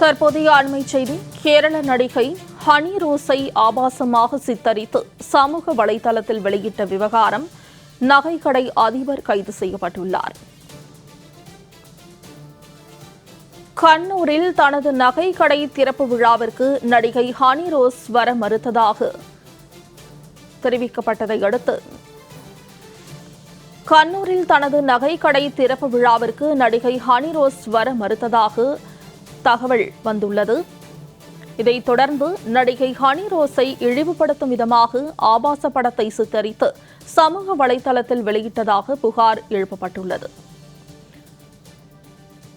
தற்போதைய அண்மை செய்தி கேரள நடிகை ஹனி ரோஸை ஆபாசமாக சித்தரித்து சமூக வலைதளத்தில் வெளியிட்ட விவகாரம் நகைக்கடை அதிபர் கைது செய்யப்பட்டுள்ளார். கண்ணூரில் தனது நகைக்கடை திறப்பு விழாவிற்கு நடிகை ஹனி ரோஸ் வர மறுத்ததாக தெரிவிக்கப்பட்டதை அடுத்து கண்ணூரில் தனது நகைக்கடை திறப்பு விழாவிற்கு நடிகை ஹனி ரோஸ் வர மறுத்ததாக தகவல் வந்துள்ளது. இதைத் தொடர்ந்து நடிகை ஹனி ரோஸை இழிவுபடுத்தும் விதமாக ஆபாச படத்தை சித்தரித்து சமூக வலைதளத்தில் வெளியிட்டதாக புகார் எழுப்பப்பட்டுள்ளது.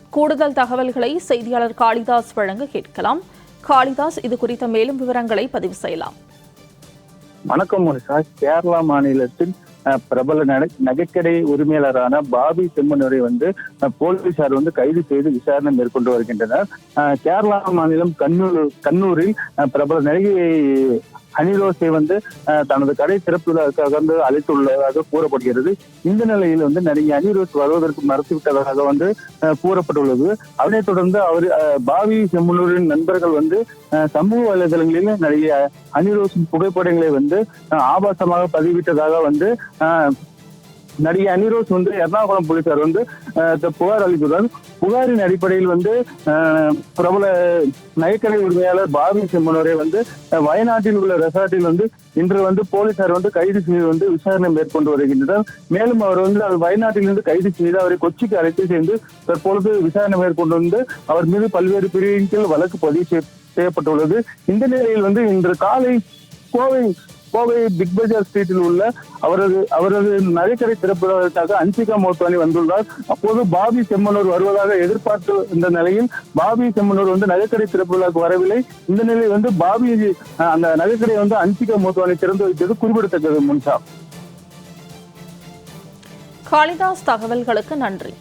கூடுதல் தகவல்களை செய்தியாளர் காளிதாஸ் வழங்க கேட்கலாம். காளிதாஸ் இது குறித்த மேலும் விவரங்களை பதிவு செய்யலாம். வணக்கம் மனிஷா. கேரளா மாநிலத்தில் பிரபல நகைக்கடை உரிமையாளரான பாபி செம்மனூரை வந்து போலீசார் வந்து கைது செய்து விசாரணை மேற்கொண்டு வருகின்றனர். கேரளா மாநிலம் கண்ணூர் கண்ணூரில் பிரபல நடிகை அனிரோஸை வந்து அஹ், தனது கடை திறப்பு விழாவுக்காக வந்து அழைத்துள்ளதாக கூறப்படுகிறது. இந்த நிலையில் வந்து நடிகை அனிரோஸ் வருவதற்கு மறுத்துவிட்டதாக வந்து அஹ், கூறப்பட்டுள்ளது. அதனைத் தொடர்ந்து அவர் பாவி பாபி செம்மனூரின் நண்பர்கள் வந்து சமூக வலைதளங்களில் நடிகை அனிரோஸின் புகைப்படங்களை வந்து ஆபாசமாக பதிவிட்டதாக வந்து நடிகை அனிரோஸ் வந்து எர்ணாகுளம் போலீசார் வந்து புகார் அளித்துள்ளார் புகாரின் அடிப்படையில் வந்து பிரபல நகைக்கடை உரிமையாளர் பாபி செம்மனோரை வந்து வயநாட்டில் உள்ள ரெசார்ட்டில் வந்து இன்று வந்து போலீசார் வந்து கைது செய்து வந்து விசாரணை மேற்கொண்டு வருகின்றனர். மேலும் அவர் வந்து அவர் வயநாட்டிலிருந்து கைது செய்து அவரை கொச்சிக்கு அழைத்து சென்று தற்பொழுது விசாரணை மேற்கொண்டு வந்து அவர் மீது பல்வேறு பிரிவின் கீழ் வழக்கு பதிவு செய்ய- செய்யப்பட்டுள்ளது. இந்த நிலையில் வந்து இன்று காலை கோவை கோவை பிக் பஜார் ஸ்ட்ரீட்டில் உள்ள அவரது அவரது நகைக்கடை திறப்பதற்காக அன்சிகா மோத்வானி வந்துள்ளார். அப்போது பாபி செம்மனூர் வருவதாக எதிர்பார்த்து இந்த நிலையில் பாபி செம்மனூர் வந்து நகைக்கடை திறப்பதற்கு வரவில்லை. இந்த நிலையில் வந்து பாபி அந்த நகைக்கடையை வந்து அன்சிகா மோத்வானி திறந்து வைத்தது குறிப்பிடத்தக்கது முன்சா காளிதாஸ் தகவல்களுக்கு நன்றி.